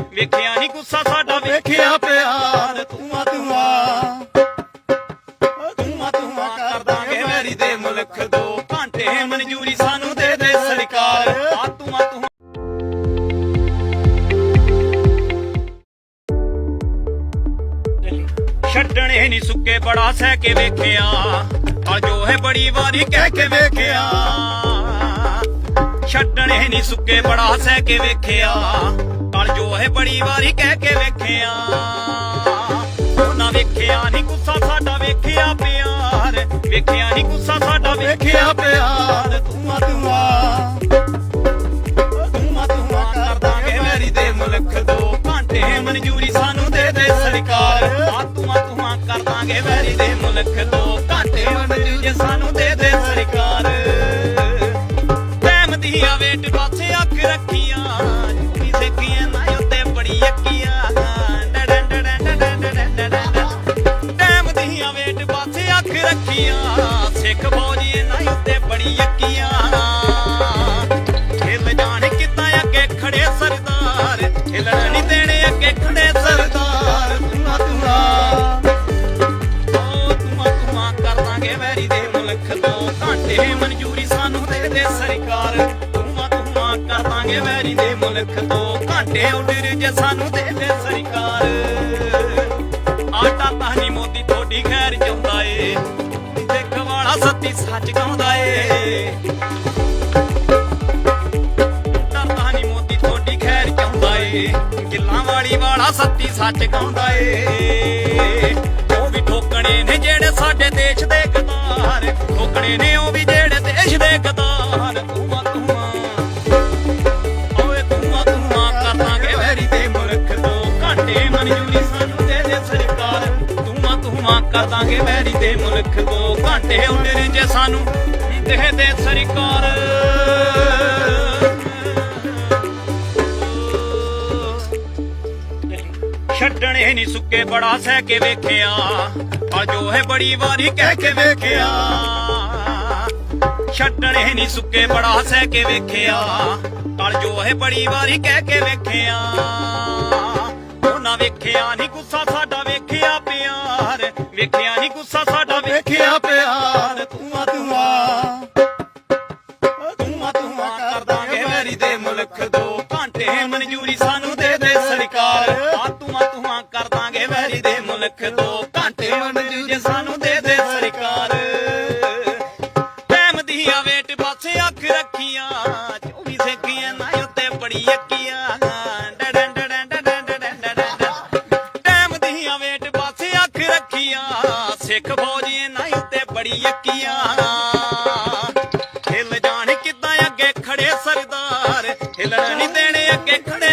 ਵੇਖਿਆ ਨਹੀਂ ਗੁੱਸਾ ਸਾਡਾ, ਵੇਖਿਆ ਪਿਆਰ। ਤੂੰ ਆ ਤੂੰ ਆ ਤੂੰ ਆ ਤੂੰ ਆ ਕਰ ਦਾਂਗੇ ਵੈਰੀ ਦੇ ਮੁਲਕ ਦੋ। ਘੰਟੇ ਮਨਜ਼ੂਰੀ ਸਾਨੂੰ ਦੇ ਦੇ ਸਰਕਾਰ। ਆ ਤੂੰ ਆ ਤੂੰ ਛੱਡਣੇ ਨਹੀਂ ਸੁੱਕੇ, ਬੜਾ ਸਹਿ ਕੇ ਵੇਖਿਆ। ਆ ਜੋ ਹੈ ਬੜੀ ਵਾਰੀ ਕਹਿ ਕੇ ਵੇਖਿਆ। ਛੱਡਣੇ ਨਹੀਂ ਸੁੱਕੇ, ਬੜਾ ਸਹਿ ਕੇ ਵੇਖਿਆ। ਆ ਜੋ ਹੈ ਬੜੀ ਵਾਰੀ ਕਹਿ ਕੇ ਵੇਖਿਆ। ਨਾ ਵੇਖਿਆ ਨਹੀਂ ਗੁੱਸਾ ਸਾਡਾ ਵੇਖਿਆ ਪਿਆਰ। ਵੇਖਿਆ ਨਹੀਂ ਗੁੱਸਾ ਸਾਡਾ ਵੇਖਿਆ ਪਿਆਰ। ਤੂੰ ਆ ਤੂੰ ਆ ਤੂੰ ਆ ਤੂੰ ਆ ਕਰ ਦਾਂਗੇ ਵੈਰੀ ਦੇ ਮੁਲਕ ਦੋ ਘੰਟੇ। ਮਨਜ਼ੂਰੀ ਸਾਨੂੰ ਦੇ ਦੇ ਸਰਕਾਰ। ਆ ਤੂੰ ਤੂੰ ਕਰ ਦਾਂਗੇ ਵੈਰੀ ਦੇ ਮੁਲਕ ਦੋ ਘੰਟੇ। ਮਨਜ਼ੂਰੀ ਸਾਨੂੰ ਦੇ ਦੇ ਸਰਕਾਰ। ਟਾਈਮ ਦੀਆਂ ਵੇਟ ਪਾਸੇ ਅੱਖ ਰੱਖੀਆਂ। ਕਰ ਵੈਰੀ ਦੇ ਮੁਲਕ ਦੋ ਘੰਟੇ ਮਨਜ਼ੂਰੀ ਸਾਨੂੰ ਦੇ ਦੇ ਸਰਕਾਰ। ਤੁਮਾ ਤੁਮਾ ਕਰ ਦਾਂਗੇ ਵੈਰੀ ਦੇ ਮੁਲਕ ਦੋ ਘੰਟੇ ਆਰਡਰ ਜੇ ਸਾਨੂੰ ਦੇ ਦੇ ਸਰਕਾਰ। ਆਟਾ ਤਾਂ ਨਹੀਂ ਮੋਦੀ ਤੁਹਾਡੀ ਖੈਰ ਚਾਹੁੰਦਾ ਏ ਦੇਖ ਵਾਲਾ ਸੱਤੀ ਸੱਚ ਗਾਉਂਦਾ ਏ ਡਰਦਾ ਨਹੀਂ ਮੋਦੀ ਤੁਹਾਡੀ ਖੈਰ ਚਾਹੁੰਦਾ ਏ ਗਿੱਲਾਂ ਵਾਲੀ ਵਾਲਾ ਸੱਤੀ ਸੱਚ ਗਾਉਂਦਾ ਏ ਠੋਕਣੇ ਨੇ ਜਿਹੜੇ ਸਾਡੇ ਦੇਸ਼ ਦੇ ਗਦਾਰ ਠੋਕਣੇ ਨੇ ਉਹ ਵੀ ਜਿਹੜੇ ਦੇਸ਼ ਦੇ ਗਦਾਰ ਤੂੰ ਤੂੰ ਓਏ ਤੂੰ ਤੂੰ ਕਰ ਵੈਰੀ ਦੇ ਮੁਲਕ ਦੋ ਘੰਟੇ ਮਨਜ਼ੂਰੀ ਸਾਨੂੰ ਦੇ ਦੇ ਸਰਕਾਰ। ਤੂੰ ਤੂੰ ਕਰ ਦਾਂਗੇ ਵੈਰੀ ਦੇ ਮੁਲਕ ਦੋ ਘੰਟੇ ਆਰਡਰ ਜੇ ਸਾਨੂੰ ਦੇ ਦੇ ਸਰਕਾਰ। ਛੱਡਣੇ ਨਹੀਂ ਸੁੱਕੇ, ਬੜਾ ਸਹਿ ਕੇ ਵੇਖਿਆ। ਆ ਜੋ ਹੈ ਬੜੀ ਵਾਰੀ ਕਹਿ ਕੇ ਵੇਖਿਆ। ਛੱਡਣੇ ਨਹੀਂ ਸੁੱਕੇ, ਬੜਾ ਸਹਿ ਕੇ ਵੇਖਿਆ। ਆ ਜੋ ਹੈ ਬੜੀ ਵਾਰੀ ਕਹਿ ਕੇ ਵੇਖਿਆ। ਉਹਨਾਂ ਵੇਖਿਆ ਨਹੀਂ ਗੁੱਸਾ ਸਾਡਾ, ਵੇਖਿਆ ਪਿਆਰ। ਵੇਖਿਆ ਨਹੀਂ ਗੁੱਸਾ ਸਾਡਾ, ਵੇਖਿਆ ਪਿਆਰ। ਤੂੰ ਆ ਤੂੰ ਆ ਤੂੰ ਆ ਤੂੰ ਆ ਕਰ ਦਾਂਗੇ ਵੈਰੀ ਦੇ। ਮੁਲਕ ਦਾਂਗੇ ਦੇ ਮੁਲਕ ਦੋ ਘੰਟੇ ਮਨਜ਼ੂਰੀ ਸਾਨੂੰ ਦੇ ਦੇ ਸਰਕਾਰ। ਟਾਈਮ ਦੀਆਂ ਵੇਟ ਪਾਸੇ ਅੱਖ ਰੱਖੀਆਂ 24 ਸੇਕੀਆਂ ਨਾ ਉੱਤੇ ਬੜੀ ਅੱਕੀਆਂ ਡਡਨ ਡਡਨ ਡਡਨ ਦੀਆਂ ਵੇਟ ਪਾਸੇ ਅੱਖ ਰੱਖੀਆਂ, ਸਿੱਖ ਫੌਜੀ ਨਾ ਉੱਤੇ ਬੜੀ ਅੱਕੀਆਂ ਹਿੱਲ ਜਾਣ ਕਿੱਦਾਂ ਅੱਗੇ ਖੜੇ ਸਰਦਾਰ, ਹਿੱਲਣ ਨਹੀਂ ਦੇਣੇ ਅੱਗੇ ਖੜੇ